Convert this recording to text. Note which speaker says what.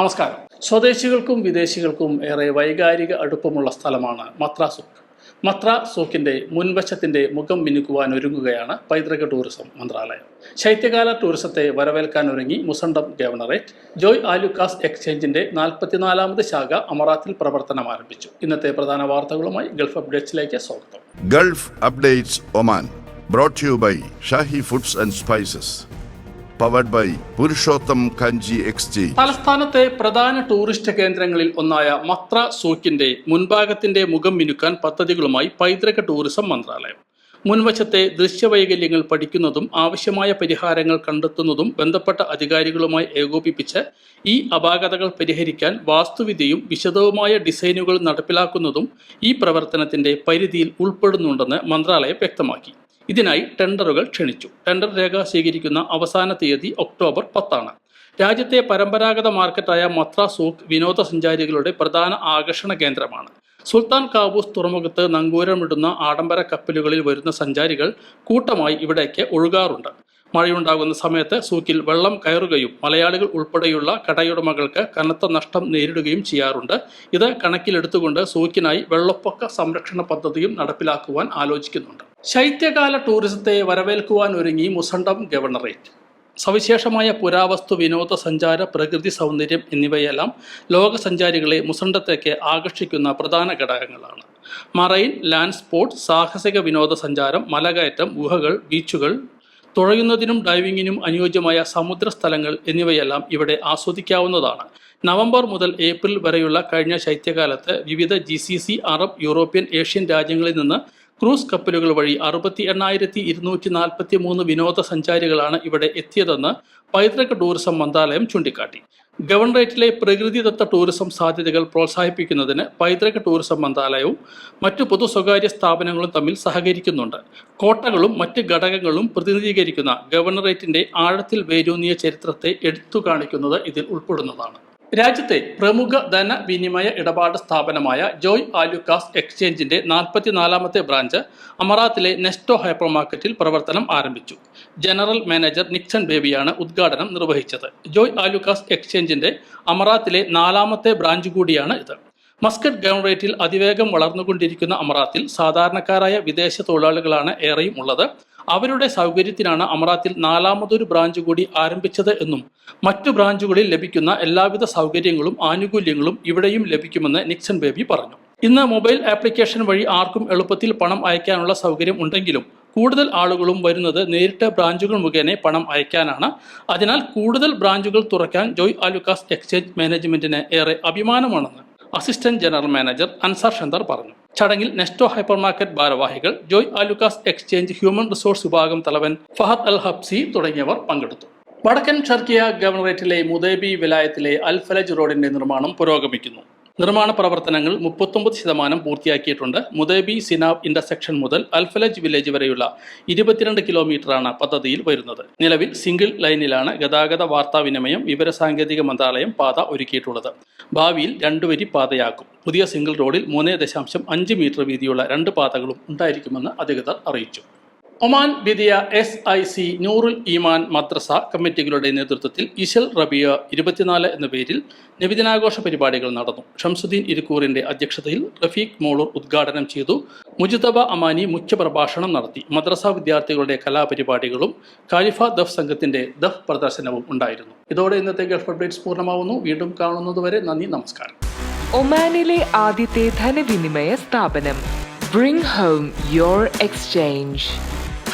Speaker 1: നമസ്കാരം. സ്വദേശികൾക്കും വിദേശികൾക്കും ഏറെ വൈകാരിക അടുപ്പമുള്ള സ്ഥലമാണ് മത്ര മത്ര സൂക്കിന്റെ മുൻവശത്തിന്റെ മുഖം മിനുക്കുവാൻ ഒരുങ്ങുകയാണ് പൈതൃക ടൂറിസം മന്ത്രാലയം. ശൈത്യകാല ടൂറിസത്തെ വരവേൽക്കാൻ ഒരുങ്ങി മുസണ്ടം ഗവർണറേറ്റ് ജോയ് ആലുക്കാസ് എക്സ്ചേഞ്ചിന്റെ നാൽപ്പത്തിനാലാമത് ശാഖ അമറാത്തിൽ പ്രവർത്തനം ആരംഭിച്ചു. ഇന്നത്തെ പ്രധാന വാർത്തകളുമായി ഗൾഫ് അപ്ഡേറ്റ്സിലേക്ക് സ്വാഗതം.
Speaker 2: Gulf updates Oman brought to you by foods and and Spices. By Purushottam Kanji exchange
Speaker 1: തലസ്ഥാനത്തെ പ്രധാന ടൂറിസ്റ്റ് കേന്ദ്രങ്ങളിൽ ഒന്നായ മത്ര സൂക്കിന്റെ മുൻഭാഗത്തിന്റെ മുഖം മിനുക്കാൻ പദ്ധതികളുമായി പൈതൃക ടൂറിസം മന്ത്രാലയം മുൻവശത്തെ ദൃശ്യവൈകല്യങ്ങൾ പഠിക്കുന്നതും ആവശ്യമായ പരിഹാരങ്ങൾ കണ്ടെത്തുന്നതും ബന്ധപ്പെട്ട അധികാരികളുമായി ഏകോപിപ്പിച്ച് ഈ അപാകതകൾ പരിഹരിക്കാൻ വാസ്തുവിദ്യയും വിശദവുമായ ഡിസൈനുകൾ നടപ്പിലാക്കുന്നതും ഈ പ്രവർത്തനത്തിന്റെ പരിധിയിൽ ഉൾപ്പെടുന്നുണ്ടെന്ന് മന്ത്രാലയം വ്യക്തമാക്കി ഇതിനായി ടെൻഡറുകൾ ക്ഷണിച്ചു. ടെൻഡർ രേഖ സ്വീകരിക്കുന്ന അവസാന തീയതി ഒക്ടോബർ പത്താണ്. രാജ്യത്തെ പരമ്പരാഗത മാർക്കറ്റായ മത്ര സൂക്ക് വിനോദസഞ്ചാരികളുടെ പ്രധാന ആകർഷണ കേന്ദ്രമാണ്. സുൽത്താൻ കാബൂസ് തുറമുഖത്ത് നങ്കൂരമിടുന്ന ആഡംബര കപ്പലുകളിൽ വരുന്ന സഞ്ചാരികൾ കൂട്ടമായി ഇവിടേക്ക് ഒഴുകാറുണ്ട്. മഴയുണ്ടാകുന്ന സമയത്ത് സൂക്കിൽ വെള്ളം കയറുകയും മലയാളികൾ ഉൾപ്പെടെയുള്ള കടയുടമകൾക്ക് കനത്ത നഷ്ടം നേരിടുകയും ചെയ്യാറുണ്ട്. ഇത് കണക്കിലെടുത്തുകൊണ്ട് സൂക്കിനായി വെള്ളപ്പൊക്ക സംരക്ഷണ പദ്ധതിയും നടപ്പിലാക്കുവാൻ ആലോചിക്കുന്നുണ്ട്. ശൈത്യകാല ടൂറിസത്തെ വരവേൽക്കുവാൻ ഒരുങ്ങി മുസണ്ടം ഗവർണറേറ്റ്. സവിശേഷമായ പുരാവസ്തു വിനോദസഞ്ചാര പ്രകൃതി സൗന്ദര്യം എന്നിവയെല്ലാം ലോകസഞ്ചാരികളെ മുസണ്ടത്തേക്ക് ആകർഷിക്കുന്ന പ്രധാന ഘടകങ്ങളാണ്. മറൈൻ ലാൻഡ് സ്പോർട്സ് സാഹസിക വിനോദസഞ്ചാരം മലകയറ്റം ഗുഹകൾ ബീച്ചുകൾ തുഴയുന്നതിനും ഡൈവിങ്ങിനും അനുയോജ്യമായ സമുദ്ര സ്ഥലങ്ങൾ എന്നിവയെല്ലാം ഇവിടെ ആസ്വദിക്കാവുന്നതാണ്. നവംബർ മുതൽ ഏപ്രിൽ വരെയുള്ള കഴിഞ്ഞ ശൈത്യകാലത്ത് വിവിധ ജി അറബ് യൂറോപ്യൻ ഏഷ്യൻ രാജ്യങ്ങളിൽ നിന്ന് ക്രൂസ് കപ്പലുകൾ വഴി അറുപത്തി എണ്ണായിരത്തി ഇരുന്നൂറ്റി നാൽപ്പത്തി മൂന്ന് വിനോദസഞ്ചാരികളാണ് ഇവിടെ എത്തിയതെന്ന് പൈതൃക ടൂറിസം മന്ത്രാലയം ചൂണ്ടിക്കാട്ടി. ഗവർണറേറ്റിലെ പ്രകൃതിദത്ത ടൂറിസം സാധ്യതകൾ പ്രോത്സാഹിപ്പിക്കുന്നതിന് പൈതൃക ടൂറിസം മന്ത്രാലയവും മറ്റു പൊതു സ്വകാര്യ സ്ഥാപനങ്ങളും തമ്മിൽ സഹകരിക്കുന്നുണ്ട്. കോട്ടകളും മറ്റ് ഘടകങ്ങളും പ്രതിനിധീകരിക്കുന്ന ഗവർണറേറ്റിന്റെ ആഴത്തിൽ വേരൂന്നിയ ചരിത്രത്തെ എടുത്തു കാണിക്കുന്നത് ഇതിൽ ഉൾപ്പെടുന്നതാണ്. രാജ്യത്തെ പ്രമുഖ ധനവിനിമയ ഇടപാട് സ്ഥാപനമായ ജോയ് ആലുക്കാസ് എക്സ്ചേഞ്ചിന്റെ നാൽപ്പത്തിനാലാമത്തെ ബ്രാഞ്ച് അമറാത്തിലെ നെസ്റ്റോ ഹൈപ്പർ മാർക്കറ്റിൽ പ്രവർത്തനം ആരംഭിച്ചു. ജനറൽ മാനേജർ നിക്സൺ ബേബിയാണ് ഉദ്ഘാടനം നിർവഹിച്ചത്. ജോയ് ആലുക്കാസ് എക്സ്ചേഞ്ചിന്റെ അമറാത്തിലെ നാലാമത്തെ ബ്രാഞ്ച് കൂടിയാണ് ഇത്. മസ്കറ്റ് ഗവൺറേറ്റിൽ അതിവേഗം വളർന്നുകൊണ്ടിരിക്കുന്ന അമറാത്തിൽ സാധാരണക്കാരായ വിദേശ തൊഴിലാളികളാണ് ഏറെയും ഉള്ളത്. അവരുടെ സൗകര്യത്തിനാണ് അമറാത്തിൽ നാലാമതൊരു ബ്രാഞ്ച് കൂടി ആരംഭിച്ചത് എന്നും മറ്റു ബ്രാഞ്ചുകളിൽ ലഭിക്കുന്ന എല്ലാവിധ സൗകര്യങ്ങളും ആനുകൂല്യങ്ങളും ഇവിടെയും ലഭിക്കുമെന്ന് നിക്സൺ ബേബി പറഞ്ഞു. ഇന്ന് മൊബൈൽ ആപ്ലിക്കേഷൻ വഴി ആർക്കും എളുപ്പത്തിൽ പണം അയക്കാനുള്ള സൗകര്യം ഉണ്ടെങ്കിലും കൂടുതൽ ആളുകളും വരുന്നത് നേരിട്ട് ബ്രാഞ്ചുകൾ മുഖേന പണം അയക്കാനാണ്. അതിനാൽ കൂടുതൽ ബ്രാഞ്ചുകൾ തുറക്കാൻ ജോയ് ആലുക്കാസ് എക്സ്ചേഞ്ച് മാനേജ്മെന്റിന് ഏറെ അഭിമാനമാണെന്ന് assistant general manager Ansar Shantar പറഞ്ഞു. ചടങ്ങിൽ നെസ്റ്റോ ഹൈപ്പർ മാർക്കറ്റ് ഭാരവാഹികൾ Joy Alukkas exchange human resource വിഭാഗം തലവൻ ഫഹദ് അൽ ഹബ്സി തുടങ്ങിയവർ പങ്കെടുത്തു. വടക്കൻ ഷർക്കിയ ഗവർണറേറ്റിലെ മുദേബി വിലായത്തിലെ അൽഫലജ് റോഡിന്റെ നിർമ്മാണം പുരോഗമിക്കുന്നു. നിർമ്മാണ പ്രവർത്തനങ്ങൾ മുപ്പത്തൊമ്പത് ശതമാനം പൂർത്തിയാക്കിയിട്ടുണ്ട്. മുദേബി സിനാബ് ഇന്റർസെക്ഷൻ മുതൽ അൽഫലജ് വില്ലേജ് വരെയുള്ള ഇരുപത്തിരണ്ട് കിലോമീറ്ററാണ് പദ്ധതിയിൽ വരുന്നത്. നിലവിൽ സിംഗിൾ ലൈനിലാണ് ഗതാഗത വാർത്താവിനിമയം വിവരസാങ്കേതിക മന്ത്രാലയം പാത ഒരുക്കിയിട്ടുള്ളത്. ഭാവിയിൽ രണ്ടുവരി പാതയാക്കും. പുതിയ സിംഗിൾ റോഡിൽ മൂന്ന് ദശാംശം അഞ്ച് മീറ്റർ വീതിയുള്ള രണ്ട് പാതകളും ഉണ്ടായിരിക്കുമെന്ന് അധികൃതർ അറിയിച്ചു. Oman Bidiya S I C Noorul Eeman Madrasa കമ്മിറ്റികളുടെ നേതൃത്വത്തിൽ ഇശൽ റബിയ ഇരുപത്തിനാല് എന്ന പേരിൽ നബിദിനാഘോഷ പരിപാടികൾ നടന്നു. ഷംസുദ്ദീൻ ഇരിക്കൂറിന്റെ അധ്യക്ഷതയിൽ റഫീഖ് മോളൂർ ഉദ്ഘാടനം ചെയ്തു. മുജിതബ അമാനി മുഖ്യപ്രഭാഷണം നടത്തി. മദ്രസ വിദ്യാർത്ഥികളുടെ കലാപരിപാടികളും ഖാലിഫ ദഫ് സംഘത്തിന്റെ ദഫ് പ്രദർശനവും ഉണ്ടായിരുന്നു. ഇതോടെ ഇന്നത്തെ ഗൾഫ് അപ്ഡേറ്റ്സ് പൂർണമാവുന്നു. വീണ്ടും കാണുന്നതുവരെ നന്ദി നമസ്കാരം.
Speaker 3: ഒമാനിലെ ആദ്യത്തെ ധനവിനിമയ സ്ഥാപനം. Bring home your exchange